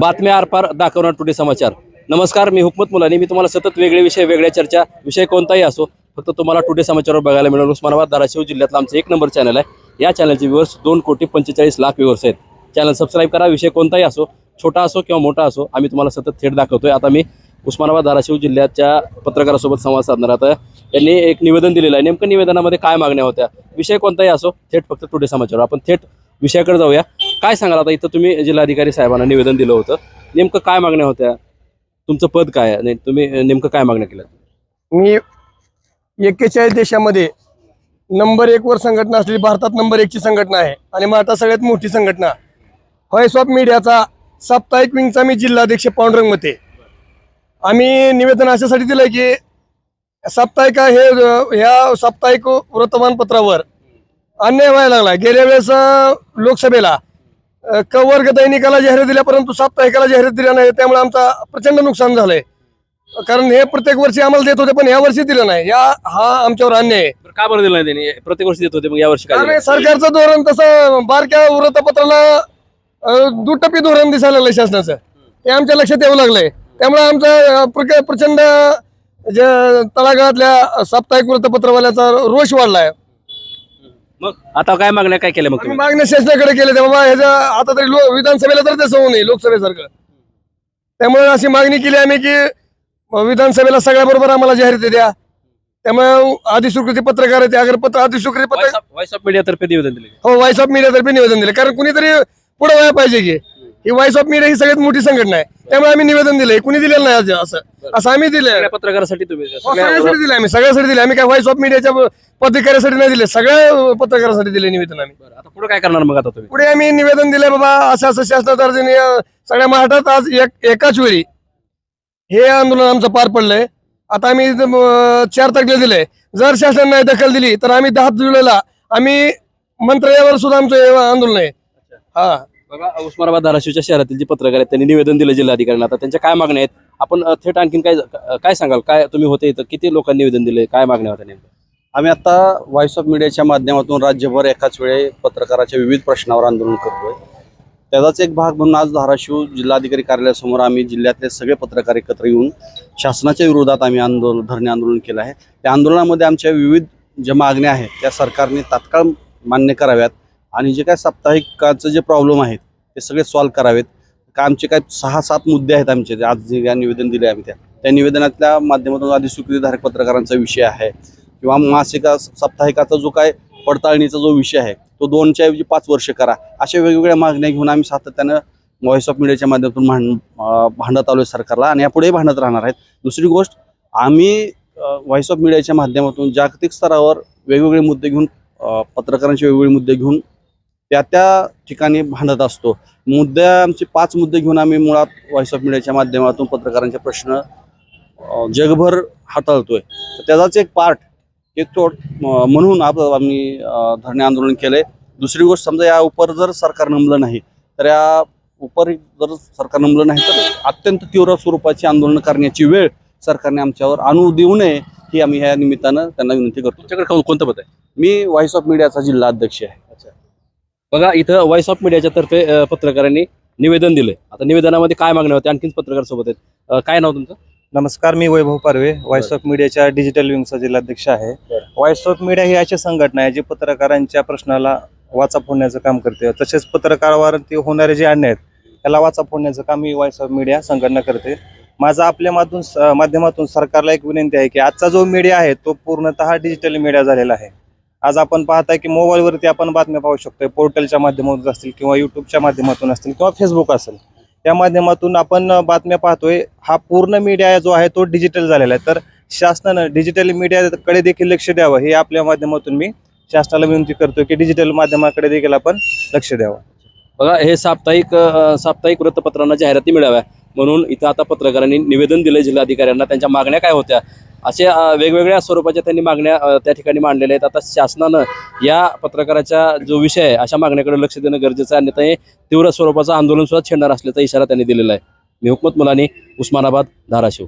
बातम्या आरपार दाखवणार टुडे समाचार. नमस्कार मी हुकमत मुलानी. मी तुम्हाला सतत वेगळे विषय वेगळ्या चर्चा विषय कोणताही असो फक्त तुम्हाला टुडे समाचारवर बघायला मिळेल उस्मानाबाद धाराशिव जिल्ह्यातलं आमचं एक नंबर चॅनल आहे. या चॅनलचे व्ह्यूअर्स दोन कोटी पंचेचाळीस लाख व्ह्यूअर्स आहेत. चॅनल सबस्क्राईब करा. विषय कोणताही असो छोटा असो किंवा मोठा असो आम्ही तुम्हाला सतत थेट दाखवतोय. आता मी उस्मानाबाद धाराशिव जिल्ह्याच्या पत्रकारासोबत संवाद साधणार आता. त्यांनी एक निवेदन दिलेलं आहे. नेमकं निवेदनामध्ये काय मागण्या होत्या? विषय कोणताही असो थेट फक्त टुडे समाचार आपण थेट विषयाकडे जाऊया. काय सांगाल आता? इथं तुम्ही जिल्हाधिकारी साहेबांना निवेदन दिलं होतं. नेमकं काय मागण्या होत्या? तुमचं पद काय? आहे नाही तुम्ही नेमकं काय मागण्या केल्या? मी एक्केचाळीस देशामध्ये नंबर एक वर संघटना असलेली भारतात नंबर एकची संघटना आहे आणि भारतात सगळ्यात मोठी संघटना. व्हॉइस ऑफ मीडियाचा साप्ताहिक विंगचा मी जिल्हाध्यक्ष पांडुरंग मते आम्ही निवेदन अशासाठी दिलंय की साप्ताहिक हे ह्या साप्ताहिक वर्तमानपत्रावर अन्याय व्हायला लागला. गेल्या वेळेस अं, लोकसभेला क वर्ग दैनिकाला जाहिरात दिल्या परंतु साप्ताहिकाला जाहिरात दिल्या नाही त्यामुळे आमचा प्रचंड नुकसान झालंय. कारण हे प्रत्येक वर्षी आम्हाला देत होते पण या वर्षी दिलं नाही. या हा आमच्यावर अन्याय आहे. का बरं दिलं नाही त्यांनी? प्रत्येक वर्षी देत होते मग यावर्षी काय कारण दिलं? सरकारचं धोरण तसं बारक्या वृत्तपत्राला अं, दुटप्पी धोरण दिसायला लागलं शासनाचं. ते आमच्या लक्षात येऊ लागलंय. त्यामुळे आमचा अं, प्रक- प्रचंड जे तळागाळातल्या साप्ताहिक वृत्तपत्रवाल्याचा रोष वाढलाय. मग? आता काय मागण्या काय केल्या मग तुम्ही? मागण्या शासनाकडे केले ते बाबा ह्याच्या आता तरी विधानसभेला तर तसं होऊ नये लोकसभेसारखं. त्यामुळे अशी मागणी केली आम्ही की विधानसभेला सगळ्याबरोबर आम्हाला जाहिराती द्या. त्यामुळे अधिस्वीकृती पत्रकार आहे ते अगर पत्र अधिस्वीकृती पत्र व्हॉइस ऑफ मीडियातर्फे निवेदन दिले. हो व्हॉइस ऑफ मीडियातर्फे निवेदन दिले. कारण कुणीतरी पुढे व्हायला पाहिजे की. ही व्हॉइस ऑफ मीडिया ही सगळ्यात मोठी संघटना आहे. त्यामुळे आम्ही निवेदन दिले कुणी दिलेलं नाही आज असं. असं आम्ही दिले सगळ्या पत्रकारासाठी तुम्ही हो, सगळ्या- सगळ्यासाठी दिले आम्ही. सगळ्यासाठी दिले आम्ही काय व्हॉइस ऑफ मीडियाच्या पत्रकारासाठी नाही दिले सगळ्या पत्रकारासाठी दिले निवेदन आम्ही. आता पुढे काय करणार मग आता तुम्ही? पुढे आम्ही निवेदन दिले बाबा असं असं शासनातर्फे सगळ्या महाराष्ट्रात आज एक एकाच वेळी हे आंदोलन आमचं पार पडलंय. आता आम्ही चार तारखेला दिले जर शासनाने नाही दखल दिली तर आम्ही दहा जुलैला आम्ही मंत्रालयावर सुद्धा आमचं आंदोलन आहे. हा. बघा उस्मानाबाद धाराशिवच्या शहरातील जे पत्रकार आहेत त्यांनी निवेदन दिलं जिल्हाधिकाऱ्यांना. आता त्यांच्या काय मागण्या आहेत? आपण थेट आणखीन काय काय सांगाल? काय तुम्ही होते इथं? किती लोकांनी निवेदन दिले काय मागण्या होत्या नेमकं? आम्ही आता व्हॉइस ऑफ मीडियाच्या माध्यमातून राज्यभर एकाच वेळी पत्रकाराच्या विविध प्रश्नावर आंदोलन करतोय. त्याचाच एक भाग म्हणून आज धाराशिव जिल्हाधिकारी कार्यालयासमोर आम्ही जिल्ह्यातले सगळे पत्रकार एकत्र येऊन शासनाच्या विरोधात आम्ही आंदोलन धरणे आंदोलन केलं आहे. त्या आंदोलनामध्ये आमच्या विविध ज्या मागण्या आहेत त्या सरकारने तात्काळ मान्य कराव्यात. आणि जे काय साप्ताहिकाचं जे प्रॉब्लेम आहेत ते सगळे सॉल्व्ह करावेत. का आमचे काय सहा सात मुद्दे आहेत आमचे जे आज जे काय निवेदन दिले आम्ही त्या. त्या निवेदनातल्या माध्यमातून आधी स्वीकृतीधारक पत्रकारांचा विषय आहे. किंवा मासिका साप्ताहिकाचा जो काय पडताळणीचा जो विषय आहे तो दोनच्या ऐवजी पाच वर्ष करा. अशा वेगवेगळ्या मागण्या घेऊन आम्ही सातत्यानं व्हॉइस ऑफ मीडियाच्या माध्यमातून भांड भांडत आलो आहे सरकारला आणि यापुढेही भांडत राहणार आहेत. दुसरी गोष्ट आम्ही व्हॉइस ऑफ मीडियाच्या माध्यमातून जागतिक स्तरावर वेगवेगळे मुद्दे घेऊन पत्रकारांचे वेगवेगळे मुद्दे घेऊन त्या त्या ठिकाणी भांडत असतो. मुद्द्या आमचे पाच मुद्दे घेऊन आम्ही मुळात व्हॉइस ऑफ मीडियाच्या माध्यमातून पत्रकारांचे प्रश्न जगभर हाताळतोय. तर त्याचाच एक पार्ट एक तो म- म्हणून आप आम्ही धरणे आंदोलन केलंय. दुसरी गोष्ट समजा या उपर जर सरकार नमलं नाही तर या उपर जर सरकार नमलं नाही तर अत्यंत तीव्र स्वरूपाची आंदोलन करण्याची वेळ सरकारने आमच्यावर आणू देऊ नये ही आम्ही ह्या निमित्तानं त्यांना विनंती करतो. तुमच्याकडे कोण- कोणतं पद आहे? मी व्हॉइस ऑफ मीडियाचा जिल्हा अध्यक्ष आहे. बघा इथं व्हॉइस ऑफ मीडियाच्या तर्फे पत्रकारांनी निवेदन दिलंय. आता निवेदनामध्ये काय मागण्या होत्या? आणखीन पत्रकार सोबत आहेत. काय नाव तुमचं? नमस्कार मी वैभव पारवे व्हॉइस ऑफ मीडियाच्या डिजिटल विंगचा जिल्हाध्यक्ष आहे. व्हॉइस ऑफ मीडिया ही अशी संघटना आहे जी पत्रकारांच्या प्रश्नाला वाचा फोडण्याचं काम करते. तसेच पत्रकारावरती होणारे जे अन्याय आहेत त्याला वाचा फोडण्याचं काम ही व्हॉइस ऑफ मीडिया संघटना करते. माझा आपल्या माध्यमातून सरकारला एक विनंती आहे की आजचा जो मीडिया आहे तो पूर्णतः डिजिटल मीडिया झालेला आहे. आज आपण पाहताय की मोबाईलवरती आपण बातम्या पाहू शकतोय. पोर्टलच्या माध्यमातून असतील किंवा युट्यूबच्या माध्यमातून असतील किंवा फेसबुक असेल. त्या माध्यमातून आपण बातम्या पाहतोय. हा पूर्ण मीडिया जो आहे तो डिजिटल झालेला आहे. तर शासनानं डिजिटल मीडियाकडे देखील लक्ष द्यावं हे आपल्या माध्यमातून मी शासनाला विनंती करतो की डिजिटल माध्यमाकडे देखील आपण लक्ष द्यावं. बघा हे साप्ताहिक साप्ताहिक वृत्तपत्रांना जाहिराती मिळाव्या. म्हणून इथं आता पत्रकारांनी निवेदन दिलं जिल्हाधिकाऱ्यांना. त्यांच्या मागण्या काय होत्या? असे वेगवेगळ्या स्वरूपाच्या त्यांनी मागण्या त्या ठिकाणी मांडलेल्या आहेत. आता शासनानं या पत्रकाराचा जो विषय आहे अशा मागण्याकडे लक्ष देणं गरजेचं आहे. अन्यथा हे तीव्र स्वरूपाचं आंदोलन सुद्धा छेडणार असल्याचा इशारा त्यांनी दिलेला आहे. मी हुकमत मुलानी उस्मानाबाद धाराशिव.